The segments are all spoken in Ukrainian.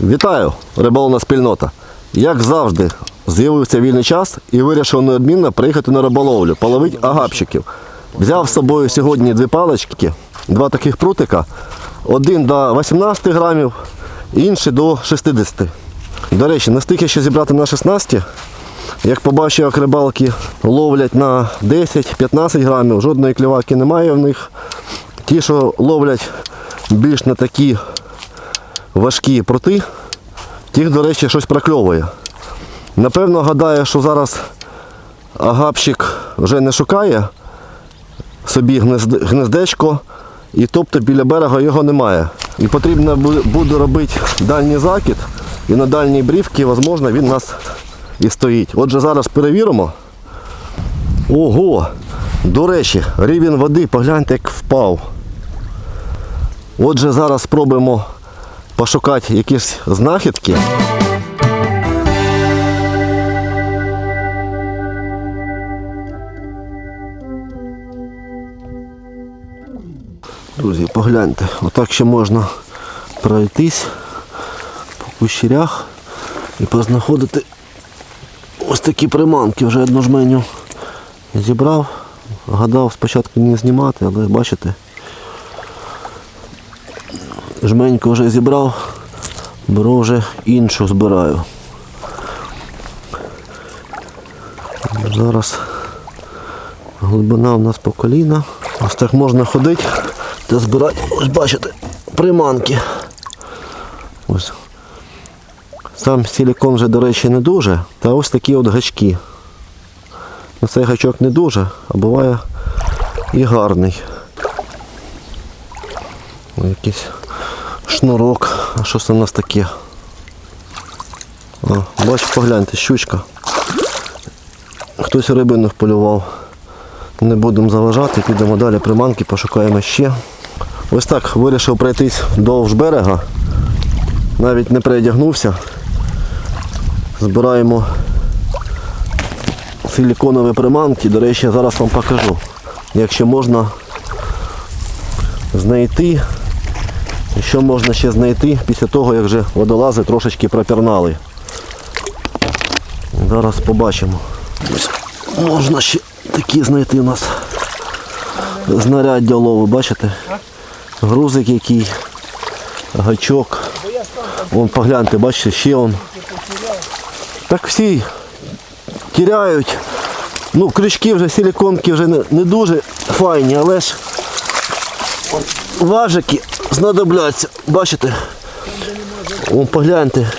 Вітаю, риболовна спільнота. Як завжди, з'явився вільний час і вирішив неодмінно приїхати на риболовлю, половити агапчиків. Взяв з собою сьогодні дві палички, два таких прутика. Один до 18 грамів, інший до 60. До речі, не стільки ще зібрати на 16. Як побачив, як рибалки ловлять на 10-15 грамів, жодної кліваки немає в них. Ті, що ловлять більш на такі важкі прути, тих, до речі, щось прокльовує. Напевно, гадаю, що зараз агапщик вже не шукає собі гнездечко, і тобто біля берега його немає. І потрібно буде робити дальній закид, і на дальній брівці, можливо, він у нас і стоїть. Отже, зараз перевіримо. Ого! До речі, рівень води, погляньте, як впав. Отже, зараз спробуємо пошукати якісь знахідки. Друзі, погляньте, отак ще можна пройтись по кущерях і познаходити ось такі приманки. Вже одну жменю зібрав. Гадав спочатку не знімати, але бачите, жменьку вже зібрав, беру вже іншу збираю. Зараз глибина у нас по коліна. Ось так можна ходити та збирати, ось бачите, приманки. Ось. Сам силікон вже, до речі, не дуже, та ось такі от гачки. Ну, Цей гачок не дуже, а буває і гарний. Якийсь шнурок. А що це у нас таке? А, бач, погляньте, щучка. Хтось рибину вполював. Не будемо заважати, підемо далі приманки, пошукаємо ще. Ось так вирішив пройтись довж берега. Навіть не передягнувся. Збираємо силіконові приманки. До речі, зараз вам покажу. Якщо можна знайти, що можна ще знайти після того, як вже водолази трошечки пропірнали. Зараз побачимо. Можна ще такі знайти у нас знаряддя лову, бачите? Грузик який, гачок. Вон погляньте, бачите, ще он. Так всі тіряють. Ну, крючки вже, силіконки вже не, не дуже файні, але ж важики знадобляться. Бачите? Вон погляньте.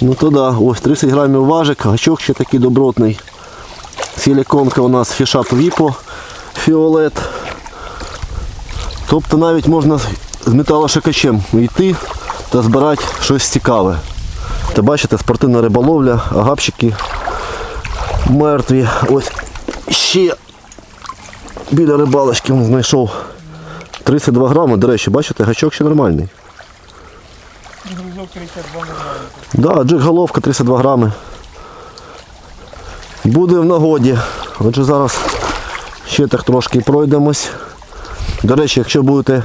Ну то да, ось 30 грамів важик, гачок ще такий добротний. Силіконка у нас фішап Віпо Фіолет. Тобто навіть можна з металошикачем йти та збирати щось цікаве. Та бачите, спортивна риболовля, агапчики мертві. Ось ще біля рибалочки знайшов 32 грами. До речі, бачите, гачок ще нормальний. Грузок 32 нормально. Да, джик головка 32 грами. Буде в нагоді. Отже, зараз ще так трошки пройдемось. До речі, якщо будете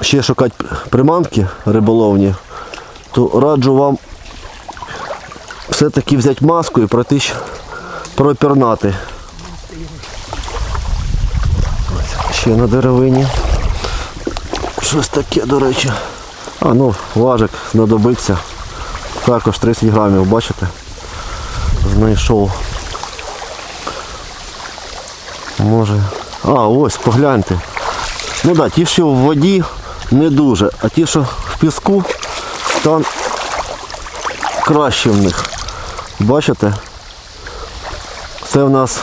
ще шукати приманки риболовні, то раджу вам все-таки взяти маску і пройтись пропірнати. Ще на деревині. Щось таке, до речі. А, ну, важик знадобиться. Також 30 грамів, бачите? Знайшов. Може. А, ось, погляньте. Ну так, ті, що в воді не дуже, а ті, що в піску, там краще в них. Бачите? Це в нас,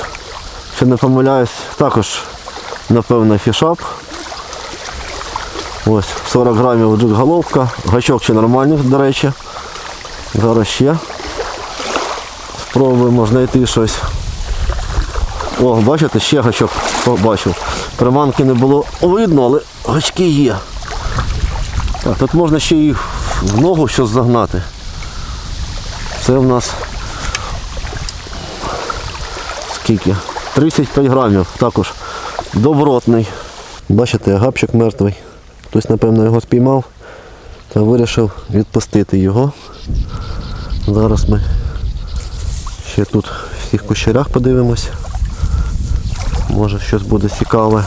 ще не помиляюсь, також, напевно, фішап. Ось 40 грамів джик головка, гачок ще нормальний, до речі. Зараз ще спробуємо знайти щось. О, бачите, ще гачок побачив. Приманки не було видно, але гачки є. Так, тут можна ще і в ногу щось загнати. Це в нас скільки? 35 грамів також добротний. Бачите, гапчик мертвий. Хтось, напевно, його спіймав та вирішив відпустити його. Зараз ми ще тут в цих кущарях подивимось. Може щось буде цікаве.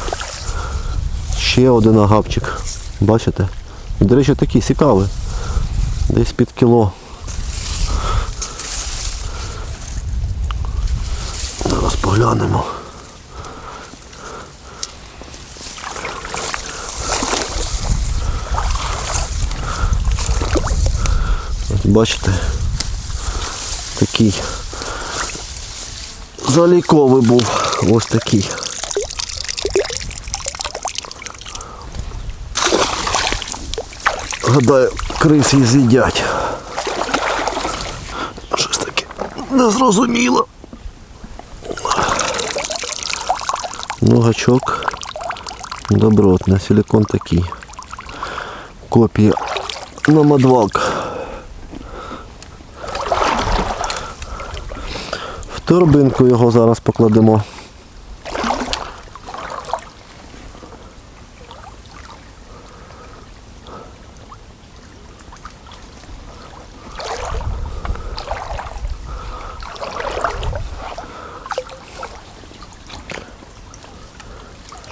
Ще один агапчик. Бачите? До речі, такий цікавий. Десь під кіло. Зараз поглянемо. Бачите, такий заліковий був. Ось такий. Гадаю, крис її з'їдять. Щось таке незрозуміло. Ну, гачок добротний, силикон такий. Копія на мадвак. Торбинку його зараз покладемо.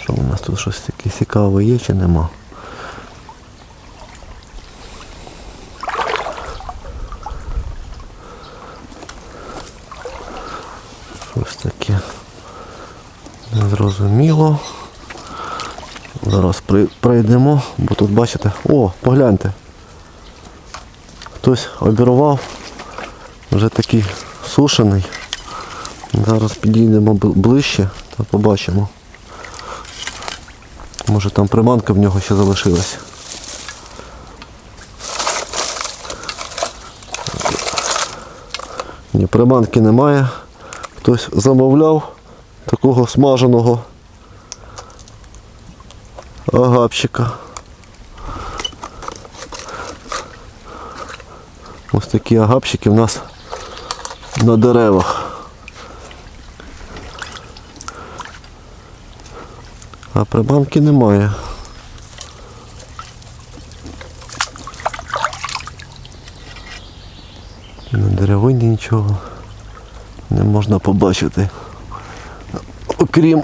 Що у нас тут щось таке цікаве є чи нема? Щось таке незрозуміло. Зараз пройдемо, бо тут бачите. О, погляньте. Хтось обірвав, вже такий сушений. Зараз підійдемо ближче та побачимо. Може там приманка в нього ще залишилась. Ні, приманки немає. Хтось замовляв такого смаженого агапчика. Ось такі агапчики в нас на деревах. А приманки немає. На деревині нічого не можна побачити. Окрім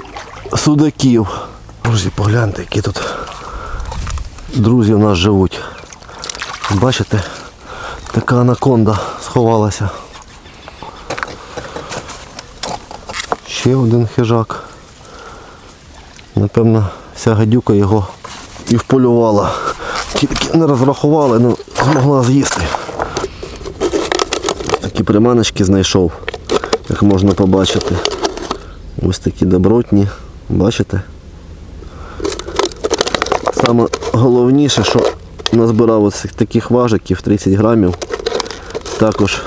судаків. Друзі, погляньте, які тут друзі в нас живуть. Бачите, така анаконда сховалася. Ще один хижак. Напевно, ця гадюка його і вполювала. Тільки не розрахували, але змогла з'їсти. Такі приманочки знайшов, як можна побачити. Ось такі добротні, бачите? Саме головніше, що назбирав ось таких важиків 30 грамів. Також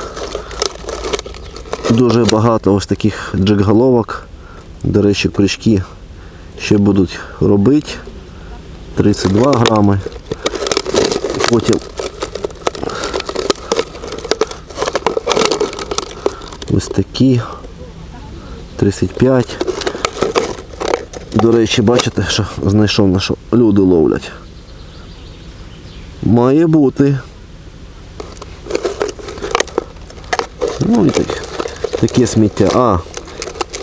дуже багато ось таких джекголовок. До речі, крючки ще будуть робити 32 грами. Потім ось такі 35. До речі, бачите, що знайшов на що люди ловлять. Має бути. Ну і так, таке сміття. А,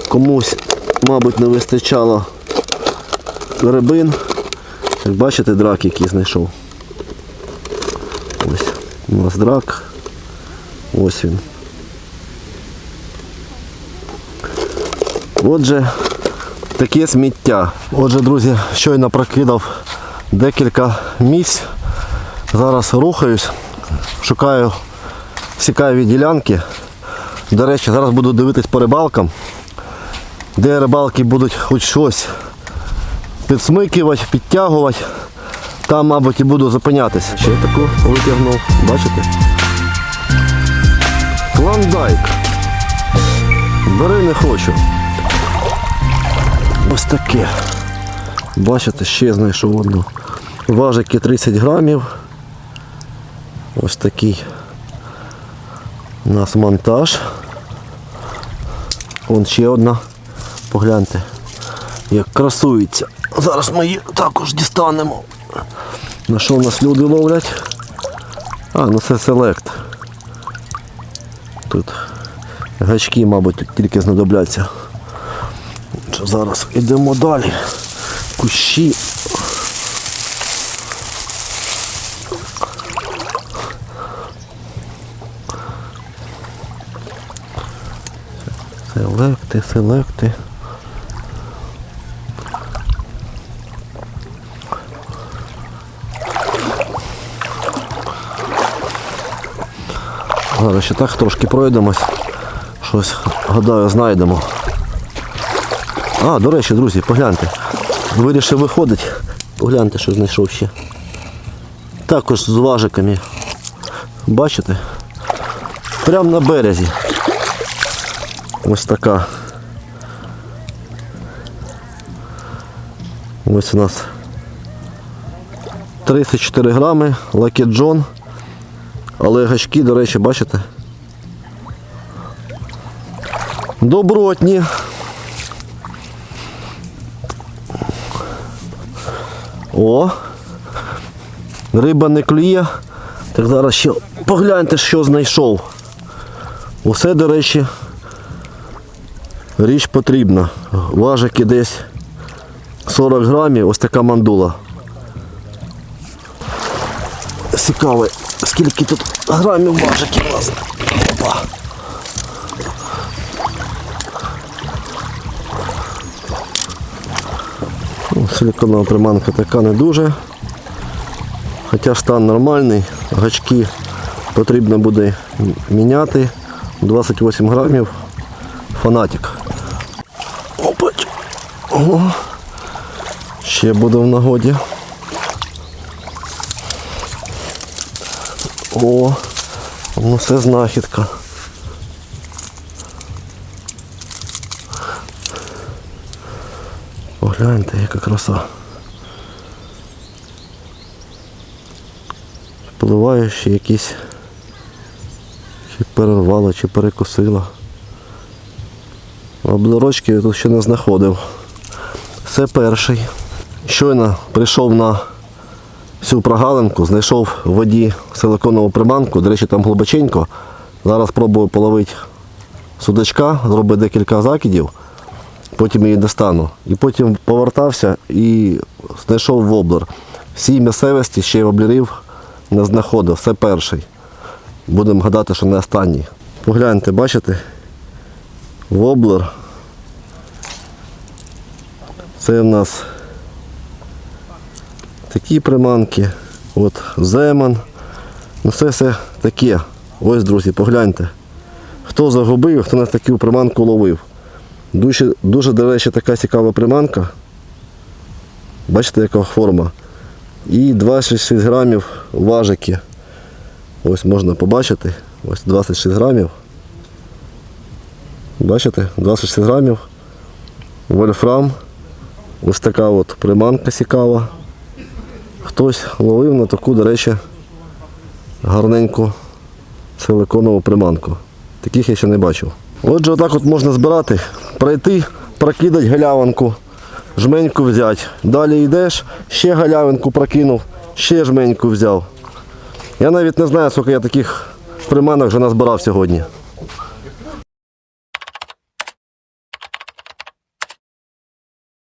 комусь, мабуть, не вистачало рибин. Як бачите, драк який знайшов. Ось у нас драк. Ось він. Отже, таке сміття. Отже, друзі, щойно прокидав декілька місць. Зараз рухаюсь, шукаю цікаві ділянки. До речі, зараз буду дивитись по рибалкам, де рибалки будуть хоч щось підсмикувати, підтягувати. Там, мабуть, і буду зупинятися. Ще таку витягнув, бачите? Клондайк. Бери не хочу. Ось таке. Бачите, ще знайшов одну. Важики 30 грамів. Ось такий у нас монтаж. Вон ще одна. Погляньте, як красується. Зараз ми її також дістанемо. На що в нас люди ловлять? А, ну це селект. Тут гачки, мабуть, тільки знадобляться. Що Зараз йдемо далі. Кущі. Селекти, селекти. Зараз ще так трошки пройдемось. Щось, гадаю, знайдемо. А, до речі, друзі, погляньте. Вирішив виходить. Погляньте, що знайшов ще. Також з важиками. Бачите? Прямо на березі. Ось така. Ось у нас 34 грами, John. Але гачки, до речі, бачите? Добротні. О! Риба не клює. Так зараз ще погляньте, що знайшов. Усе, до речі, річ потрібна. Важики десь 40 грамів, ось така мандула. Цікаве, скільки тут грамів важиків у нас. Опа. Силиконова приманка така не дуже. Хоча стан нормальний, гачки потрібно буде міняти. 28 грамів. Фанатик. Опач. О. Ще буде в нагоді. О, ну це знахідка. Погляньте, яка краса. Впливає ще якісь. Чи перервала, чи перекусила. Облорочки я тут ще не знаходив. Це перший. Щойно прийшов на цю прогалинку, знайшов в воді силиконову приманку, до речі, там глибоченько. Зараз спробую половити судачка, зробити декілька закидів, потім її достану. І потім повертався і знайшов воблер. Всі місцевості ще й воблерів не знаходив. Це перший. Будемо гадати, що не останній. Погляньте, бачите? Воблер. Це в нас такі приманки. От Земан. Ну це все таке. Ось, друзі, погляньте. Хто загубив, хто на таку приманку ловив. Дуже, дуже, до речі, така цікава приманка. Бачите, яка форма. І 26 грамів важики. Ось можна побачити. Ось 26 грамів. Бачите? 26 грамів. Вольфрам. Ось така от приманка цікава. Хтось ловив на таку, до речі, гарненьку силиконову приманку. Таких я ще не бачив. Отже, отак от можна збирати, пройти, прокидати галявинку, жменьку взяти. Далі йдеш, ще галявинку прокинув, ще жменьку взяв. Я навіть не знаю, скільки я таких приманок вже назбирав сьогодні.